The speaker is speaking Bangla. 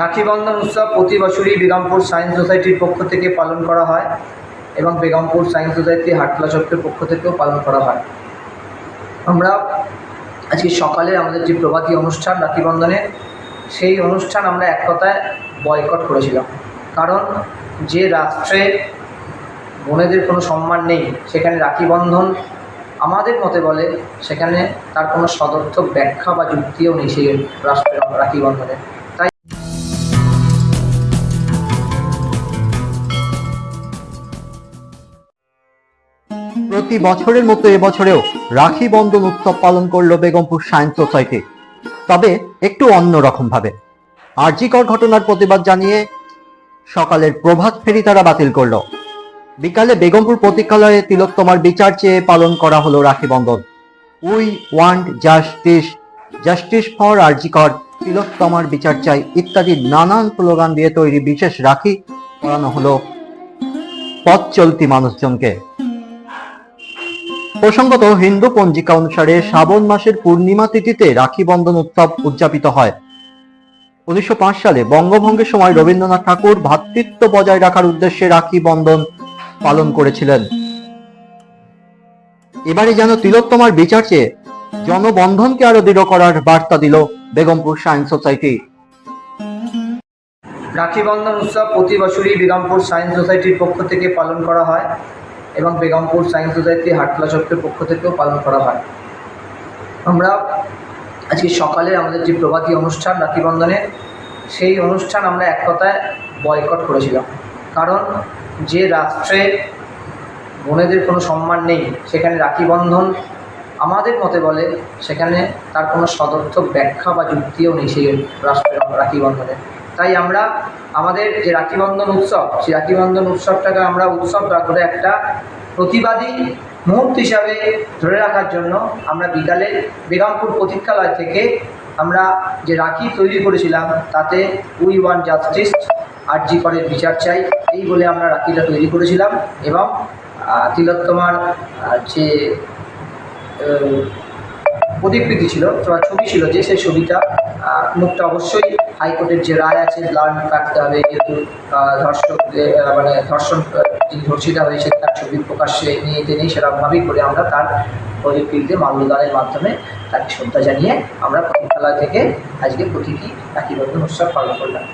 রাখি বন্ধন উৎসব প্রতি বছরই বেগমপুর সায়েন্স সোসাইটির পক্ষ থেকে পালন করা হয় এবং বেগমপুর সায়েন্স সোসাইটি হাটলা চক্রের পক্ষ থেকেও পালন করা হয়। আমরা আজকে সকালে আমাদের যে প্রভাতী অনুষ্ঠান রাখি বন্ধনের সেই অনুষ্ঠান আমরা এক কথায় বয়কট করেছিলাম। কারণ যে রাষ্ট্রে বোনেদের কোনো সম্মান নেই, সেখানে রাখি বন্ধন আমাদের মতে বলে, সেখানে তার কোনো সদর্থক ব্যাখ্যা বা যুক্তিও নেই সেই রাষ্ট্রের রাখি বন্ধনের প্রতি বছরের মতো এবছরেও রাখি বন্ধন উৎসব পালন করল বেগমপুর সায়েন্স সোসাইটি। তবে একটু অন্যরকম ভাবে আরজিকর ঘটনার প্রতিবাদ জানিয়ে সকালের প্রভাত ফেরি তারা বাতিল করল। বিকালে বেগমপুর প্রতীক্ষালয়ে তিলোত্তমার বিচার চেয়ে পালন করা হলো Rakhi Bandhan. We want justice justice for RG Kar তিলোত্তমার বিচার চাই ইত্যাদি নানান স্লোগান দিয়ে তৈরি বিশেষ রাখি পরানো হলো পথ চলতি মানুষজনকে। প্রসঙ্গত, হিন্দু পঞ্জিকা অনুসারে শ্রাবণ মাসের পূর্ণিমা তিথিতে রাখি বন্ধন উৎসব উদযাপিত হয়। উনিশশো পাঁচ সালে বঙ্গভঙ্গের সময় রবীন্দ্রনাথ ঠাকুর ভ্রাতৃত্ব বজায় রাখার উদ্দেশ্যে রাখি বন্ধন পালন করেছিলেন। এবারে যেন তিলোত্তমার বিচার চেয়ে জনবন্ধনকে আরও দৃঢ় করার বার্তা দিল বেগমপুর সায়েন্স সোসাইটি। রাখি বন্ধন উৎসব প্রতি বছরই বেগমপুর সায়েন্স সোসাইটির পক্ষ থেকে পালন করা হয়। এবং বেগমপুর সায়েন্স সোসাইটি হাটলা চক্রের পক্ষ থেকেও পালন করা হয়। আমরা আজকে সকালে আমাদের যে প্রভাতী অনুষ্ঠান রাখি বন্ধনের সেই অনুষ্ঠান আমরা এক কথায় বয়কট করেছিলাম। কারণ যে রাষ্ট্রে বোনেদের কোনো সম্মান নেই, সেখানে রাখিবন্ধন আমাদের মতে বলে, সেখানে তার কোনো সদর্থক ব্যাখ্যা বা যুক্তিও নেই সেই রাষ্ট্রের রাখি বন্ধনের তাই আমরা আমাদের যে রাখিবন্ধন উৎসব, সেই রাখি বন্ধন উৎসবটাকে আমরা উৎসব করে একটা প্রতিবাদী মুহূর্ত হিসাবে ধরে রাখার জন্য আমরা বিকালে বেগমপুর প্রতীক্ষালয় থেকে আমরা যে রাখি তৈরি করেছিলাম, তাতে we want justice R G করের বিচার চাই। এই বলে আমরা রাখিটা তৈরি করেছিলাম এবং তিলোত্তমার যে প্রতিকৃতি ছিল ছবি ছিল যে সেই ছবিটা মুখটা অবশ্যই হাইকোর্টের যে রায় আছে ব্লাড কাটতে হবে যেহেতু আহ, ধর্ষকদের মানে ধর্ষণ যিনি ধর্ষিতা হয়েছে তার ছবি প্রকাশ্যে নিয়ে যেতে নেই সেরকমভাবেই করে আমরা তার প্রতিকৃতিতে মাল্যদানের মাধ্যমে তাকে শ্রদ্ধা জানিয়ে আমরা প্রতীক্ষালয় থেকে আজকে রাখি বন্ধন উৎসব পালন করলাম।